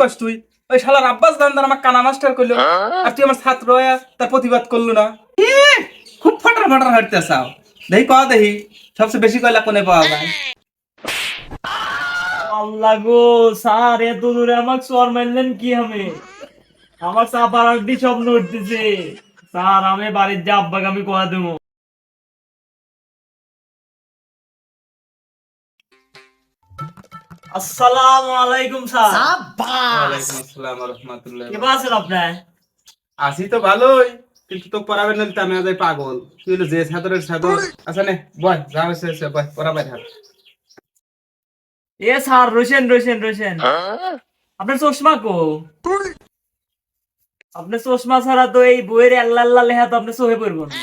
কস তুই। ওই শালার আব্বাস দান্দার আমার কানা মাস্টার করল। আর তুই আমার ছাত্র হয়ে তার প্রতিবাদ করল না। খুব ফাটার ফাটার হাঁটতে চাও। দেখি কয়া দেখি সবচেয়ে বেশি কয়লা কোনে পাওয়া যায়? আল্লাহ গো স্যার এত দূরে আমাকে চর মারলেন কি আমি? আমার চাপার আড্ডি স্বপ্ন উঠতেছে স্যার আমি বাড়ির যা আব্বাকে আমি কোয়া দেবো। আসসালামু আলাইকুম স্যার। আসসালাম ওয়া রাহমাতুল্লাহ কেমন আছেন আপনার আসি তো ভালোই কিন্তু তো পড়াবেন না আমি আজ পাগল। তুই হলো যে ছাত্রের ছাত্র আচ্ছা নে বয় যা হয়েছে হয়েছে, বয় পড়াবে হাত এ স্যার রোশেন রোশেন রোশেন। আপনার চশমা কো? আপনার চশমা ছাড়া তো এই বইয়ের আল্লাহ আল্লাহ লেখা তো আপনি চোখে পড়ব না।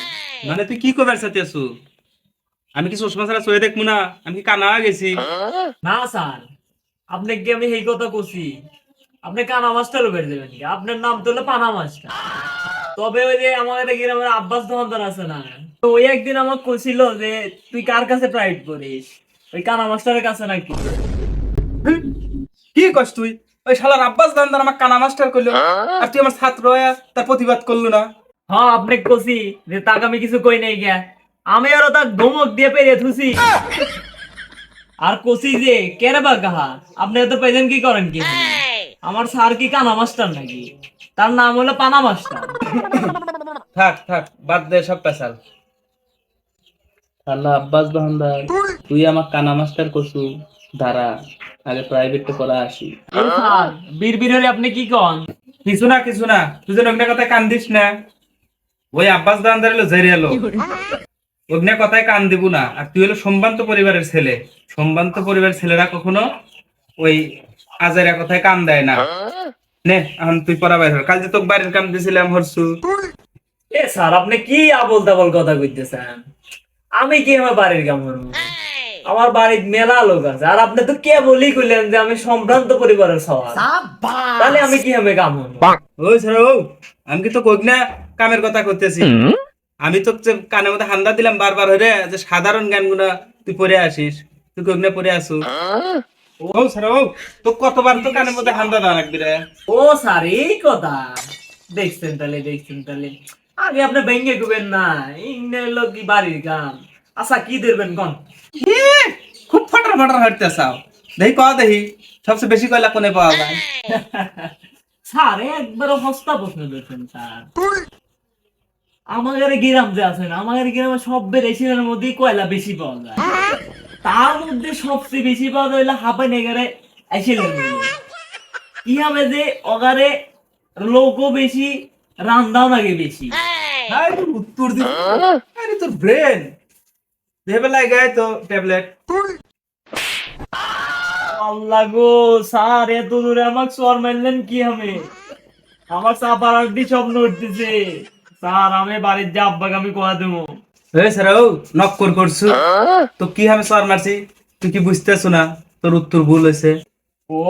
মানে তুই কি কবার সাথে আছো? আমি কি চশমা ছাড়া চয়ে দেখব না? আমি কি কানা গেছি? না স্যার। আপনি কি আমি এই কথা কছি আপনি কানা মাস্টার বের দেবেন কি? আপনার নাম তো হলো পানা মাস্টার। তবে ওই যে আমাদের গ্রামের আব্বাস দোকানদার আছে না তো ওই একদিন আমাকে কইছিল যে তুই কার কাছে প্রাইভেট করিস? ওই কানা মাস্টারের কাছে নাকি? কি কস তুই? ওই শালার আব্বাস দান্দার আমার কানা মাস্টার করল আর তুই আমার ছাত্র হয়ে তার প্রতিবাদ করল না। হ্যাঁ আপনি কছি যে তাকে আমি কিছু কই নাই গিয়া। আমি আরও তার ধমক দিয়ে পেরে থুছি আর কছি যে কেরে বা গাহা? আপনি এত পেজেন কি করেন কি? আমার স্যার কি কানা মাস্টার নাকি? তার নাম হলো পানা মাস্টার। থাক থাক বাদ দে সব পেশাল। শালা আব্বাস বাহানদার তুই আমার কানা মাস্টার করছু দাঁড়া আগে প্রাইভেটে পড়া আসি। এই স্যার বীর বীর হলে আপনি কি কন? কিছু না কিছু না তুই যেন অগ্নে কথা কান দিস না ওই আব্বাস দান্দার এলো জেরে এলো অগ্নে কথায় কান দিব না। আর তুই হলো সম্ভ্রান্ত পরিবারের ছেলে। সম্ভ্রান্ত পরিবারের ছেলেরা কখনো ওই আজারা কথায় কান দেয় না। নে এখন তুই পড়া বাইর কাল যে তোকে বাড়ির কাম দিয়েছিলাম হরসু। এ স্যার আপনি কি আবল তাবল কথা কইতেছেন? আমি কি আমার বাড়ির কাম করব? আমার বাড়ির মেলা লোক আছে। আর আপনি তো কে বলি কইলেন যে আমি সম্ভ্রান্ত পরিবারের সবার তাহলে আমি কি আমি কাম করব? ওই স্যার ও আমি কি তো কইনা কামের কথা করতেছি আমি তো যে কানের মধ্যে হান্দা দিলাম বারবার হরে যে সাধারণ গানগুলা তুই পড়ে আসিস তুই কইনা পড়ে আসু। ও স্যার ও তো কতবার তো কানের মধ্যে হান্দা দেওয়া লাগবে রে। ও স্যার এই কথা। দেখছেন তাহলে দেখছেন তাহলে। আগে আপনি ভেঙ্গে কবেন না ইংনে লোক কি বাড়ির কাম আচ্ছা কি দেবেন কোন? খুব ফাটার ফাটার হাঁটতে চাও দেখি কয়া দেখি সবচেয়ে বেশি কয়লা কোনে পাওয়া যায়? স্যার একবার হস্তা প্রশ্ন দিয়েছেন স্যার আমাদের গ্রাম যে আছে না আমাদের গ্রামে সব রেশনের মধ্যে কয়লা বেশি পাওয়া যায়। তার মধ্যে সবচেয়ে বেশি পাওয়া যায় হাফে নেগারে আইসিলেন ইহামে যে অগারে লোকও বেশি রান্দাও লাগে বেশি। উত্তর আরে তোর ব্রেন ভেবে লাগায় তো ট্যাবলেট আল্লাহ গো স্যার এত দূরে আমাকে চর মারলেন কি আমি? আমার চাপার আড্ডি স্বপ্ন উঠতেছে স্যার আমি বাড়ির যা আব্বাকে আমি কোয়া দেবো। এই স্যার নক্কর করছু। তো কি আমি সর মারছি? তুই কি বুঝতেছো না? তোর উত্তর ভুল হয়েছে। ও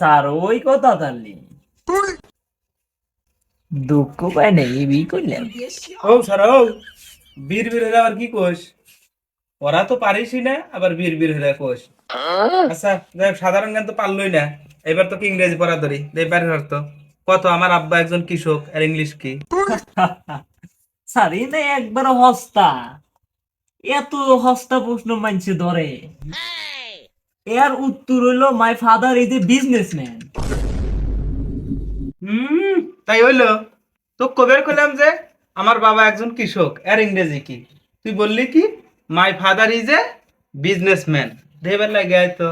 স্যার ওই কথা তাহলে। দুঃখ পায় না এই বি করলেন ও স্যার ও বীর বীর হলে আবার কি কোষ ওরা তো পারিসই না আবার বীর বীর হলে কোষ আচ্ছা সাধারণ জ্ঞান তো পারলই না। এবার তোকে ইংরেজি পড়া ধরি এবার তো। কত? আমার আব্বা একজন কৃষক আর ইংলিশ কি? স্যার এই একবার হস্তা। এত হস্তা প্রশ্ন মানছে ধরে। এর উত্তর হইল my father is a businessman হুম তাই হইল। তো কবের করলাম যে আমার বাবা একজন কৃষক আর ইংরেজি কি? তুই বললি কি my father is a businessman দেবার লাগে তো।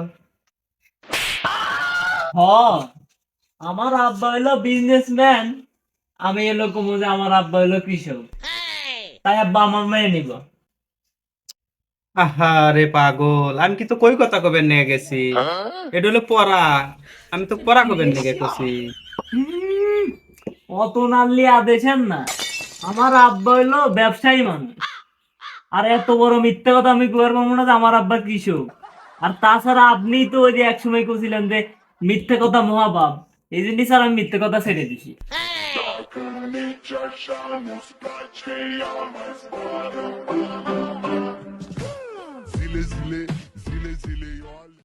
হ আমার আব্বা হইল বিজনেসম্যান আমি এলো কমু যে আমার আব্বা হইল কৃষক। তাই আব্বা আমার মেনে নিব। আহা রে পাগল আমি কি তো কই কথা কবেন নিয়ে গেছি? এটা হলো পড়া আমি তো পড়া কবেন নিয়ে গেছি। অত নাল্লি আদেশেন না। আমার আব্বা হইল ব্যবসায়ী মানুষ। আর এত বড় মিথ্যা কথা আমি কবার পাবো না যে আমার আব্বা কৃষক। আর তাছাড়া আপনি তো ওই যে একসময় কছিলেন যে মিথ্যে কথা মহাবাব এই জন্যই স্যার আমি মিথ্যে কথা ছেড়ে দিছি Zile, zile, zile, zile, eu